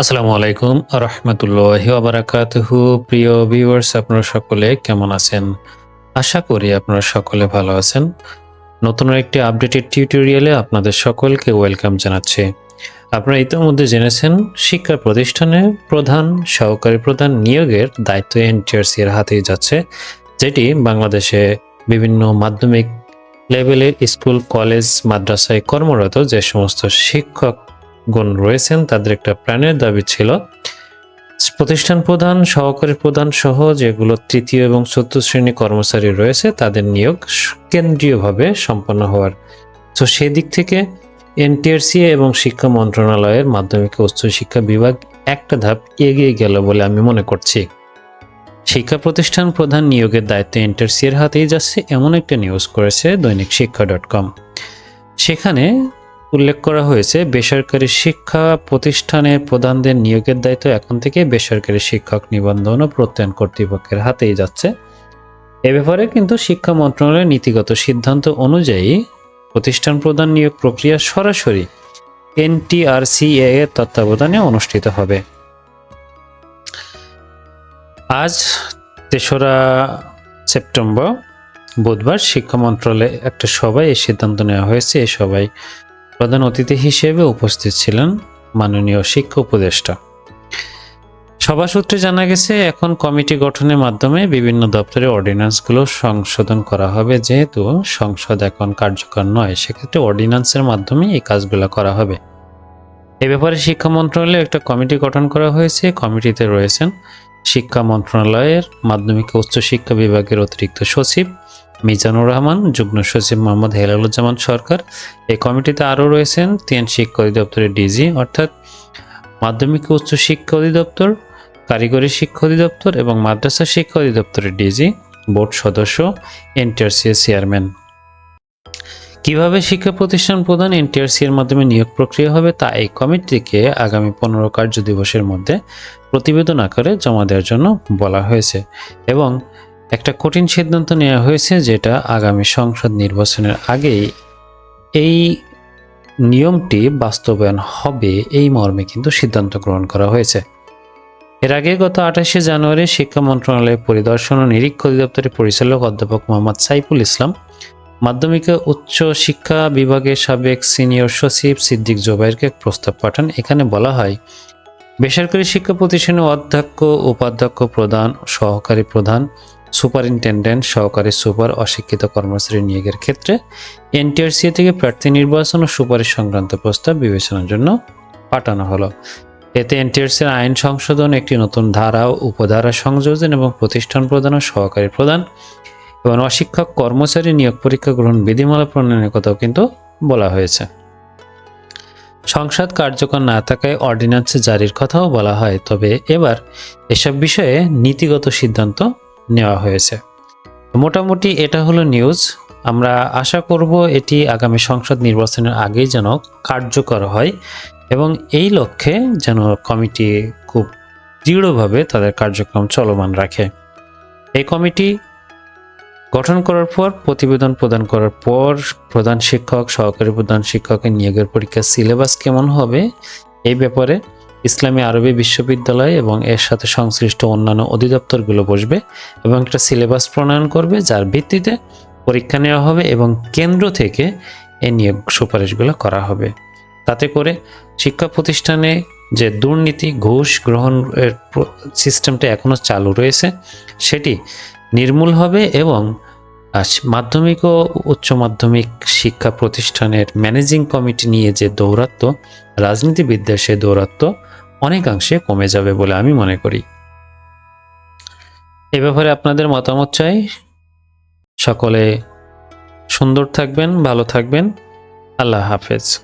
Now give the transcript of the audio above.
আসসালামু আলাইকুম রহমতুল্লাহ আবরাকাতহু প্রিয় ভিউয়ার্স আপনারা সকলে কেমন আছেন? আশা করি আপনারা সকলে ভালো আছেন। নতুন একটি আপডেটেড টিউটোরিয়ালে আপনাদের সকলকে ওয়েলকাম জানাচ্ছি। আপনারা ইতিমধ্যে জেনেছেন, শিক্ষা প্রতিষ্ঠানে প্রধান, সহকারী প্রধান নিয়োগের দায়িত্ব এনটিআরসি এর হাতেই যাচ্ছে, যেটি বাংলাদেশে বিভিন্ন মাধ্যমিক লেভেলের স্কুল, কলেজ, মাদ্রাসায় কর্মরত যে সমস্ত শিক্ষক গণ রয়েছেন, তাদের একটা প্রাণের দাবি ছিল। প্রতিষ্ঠান প্রধান, সহকারী প্রধান সহ যেগুলো তৃতীয় এবং চতুর্থ শ্রেণি কর্মচারী রয়েছে, তাদের নিয়োগ কেন্দ্রীয়ভাবে সম্পন্ন হওয়ার। তো সেই দিক থেকে এনটিআরসি এবং শিক্ষা মন্ত্রণালয়ের মাধ্যমিক উচ্চ শিক্ষা বিভাগ একটা ধাপ এগিয়ে গেল বলে আমি মনে করছি। শিক্ষা প্রতিষ্ঠান প্রধান নিয়োগের দায়িত্ব এনটিআরসি এর হাতেই যাচ্ছে, এমন একটা নিউজ করেছে দৈনিক শিক্ষা ডট কম। সেখানে উল্লেখ করা হয়েছে, বেসরকারি শিক্ষা প্রতিষ্ঠানের প্রধানদের নিয়োগের দায়িত্ব এখন থেকে বেসরকারি শিক্ষক নিবন্ধন ও প্রত্যয়ন কর্তৃপক্ষের হাতেই যাচ্ছে। এ ব্যাপারে কিন্তু শিক্ষা মন্ত্রণালয়ের নীতিগত সিদ্ধান্ত অনুযায়ী প্রতিষ্ঠান প্রদান নিয়োগ প্রক্রিয়া সরাসরি এনটিআরসিএ এর তত্ত্বাবধানে অনুষ্ঠিত হবে। আজ তেসরা সেপ্টেম্বর, বুধবার শিক্ষা মন্ত্রণালয়ে একটা সভায় এই সিদ্ধান্ত নেওয়া হয়েছে। এই সভায় প্রধান অতিথি হিসেবে উপস্থিত ছিলেন মাননীয় শিক্ষা উপদেষ্টা। সভা সূত্রে জানা গেছে, এখন কমিটি গঠনের মাধ্যমে বিভিন্ন দপ্তরের অর্ডিন্যান্সগুলো সংশোধন করা হবে, যেহেতু সংসদ এখন কার্যকর নয়, সেক্ষেত্রে অর্ডিন্যান্সের মাধ্যমে এই কাজগুলো করা হবে। এ ব্যাপারে শিক্ষা মন্ত্রণালয়ে একটা কমিটি গঠন করা হয়েছে, কমিটিতে রয়েছেন শিক্ষা মন্ত্রণালয়ের মাধ্যমিক ও উচ্চ শিক্ষা বিভাগের অতিরিক্ত সচিব মিজানুর রহমান, যুগ্ম সচিব মোহাম্মদ হেলালুজ্জামান সরকার। এই কমিটিতে আরও রয়েছেন তিন শিক্ষা অধিদপ্তরের ডিজি, অর্থাৎ মাধ্যমিক উচ্চ শিক্ষা অধিদপ্তর, কারিগরি শিক্ষা অধিদপ্তর এবং মাদ্রাসা শিক্ষা অধিদপ্তরের ডিজি বোর্ড সদস্য, এনটিআরসি চেয়ারম্যান। কীভাবে শিক্ষা প্রতিষ্ঠান প্রধান এনটিআরসি এর মাধ্যমে নিয়োগ প্রক্রিয়া হবে তা এই কমিটিকে আগামী পনেরো কার্য দিবসের মধ্যে প্রতিবেদন আকারে জমা দেওয়ার জন্য বলা হয়েছে। এবং একটা কঠিন সিদ্ধান্ত নেওয়া হয়েছে যেটা আগামী সংসদ নির্বাচনের আগেই এই নিয়মটি বাস্তবায়ন হবে এই মর্মে কিন্তু সিদ্ধান্ত গ্রহণ করা হয়েছে। এর আগে গত আঠাশে জানুয়ারি শিক্ষা মন্ত্রণালয়ের পরিদর্শন ও নিরীক্ষা অধিদপ্তরের পরিচালক অধ্যাপক মোহাম্মদ সাইফুল ইসলাম, মাধ্যমিক উচ্চ শিক্ষা বিভাগের সাবেক সিনিয়র সচিব সিদ্দিক জোবাইরকে এক প্রস্তাব পাঠান। এখানে বলা হয়, বেসরকারি শিক্ষা প্রতিষ্ঠানে অধ্যক্ষ, উপাধ্যক্ষ প্রধান, সহকারী প্রধান সুপারিনটেন্ডেন্ট সহকারী সুপার অশিক্ষিত কর্মচারী নিয়োগের ক্ষেত্রে এনটিআরসি থেকে প্রার্থী নির্বাচন ও সুপারিশ সংক্রান্ত প্রস্তাব বিবেচনার জন্য পাঠানো হলো। এতে এনটিআরসির আইন সংশোধন, একটি নতুন ধারা ও উপধারা সংযোজন এবং প্রতিষ্ঠান প্রদান ও সহকারী প্রদান এবং অশিক্ষক কর্মচারী নিয়োগ পরীক্ষা গ্রহণ বিধিমালা প্রণয়নের কথাও কিন্তু বলা হয়েছে। সংসদ কার্যকর না থাকায় অর্ডিন্যান্স জারির কথাও বলা হয়, তবে এবার এসব বিষয়ে নীতিগত সিদ্ধান্ত নেওয়া হয়েছে। মোটামুটি এটা হলো নিউজ। আমরা আশা করব এটি আগামী সংসদ নির্বাচনের আগেই যেন কার্যকর হয় এবং এই লক্ষ্যে যেন কমিটি খুব দৃঢ়ভাবে তাদের কার্যক্রম চলমান রাখে। এই কমিটি গঠন করার পর, প্রতিবেদন প্রদান করার পর, প্রধান শিক্ষক, সহকারী প্রধান শিক্ষকের নিয়োগের পরীক্ষার সিলেবাস কেমন হবে এই ব্যাপারে ইসলামী আরবি বিশ্ববিদ্যালয় এবং এর সাথে সংশ্লিষ্ট অন্যান্য অধিদপ্তরগুলো বসবে এবং একটা সিলেবাস প্রণয়ন করবে, যার ভিত্তিতে পরীক্ষা নেওয়া হবে এবং কেন্দ্র থেকে এই নিয়োগ সুপারিশগুলো করা হবে। তাতে করে শিক্ষা প্রতিষ্ঠানে যে দুর্নীতি, ঘুষ গ্রহণের সিস্টেমটা এখনও চালু রয়েছে, সেটি নির্মূল হবে এবং মাধ্যমিক ও উচ্চ মাধ্যমিক শিক্ষা প্রতিষ্ঠানের ম্যানেজিং কমিটি নিয়ে যে দৌরাত্ম রাজনীতিবিদদের সে দৌরাত্ম্য অনেকাংশে কমে যাবে বলে আমি মনে করি। এ ব্যাপারে আপনাদের মতামত চাই। সকলে সুন্দর থাকবেন, ভালো থাকবেন। আল্লাহ হাফেজ।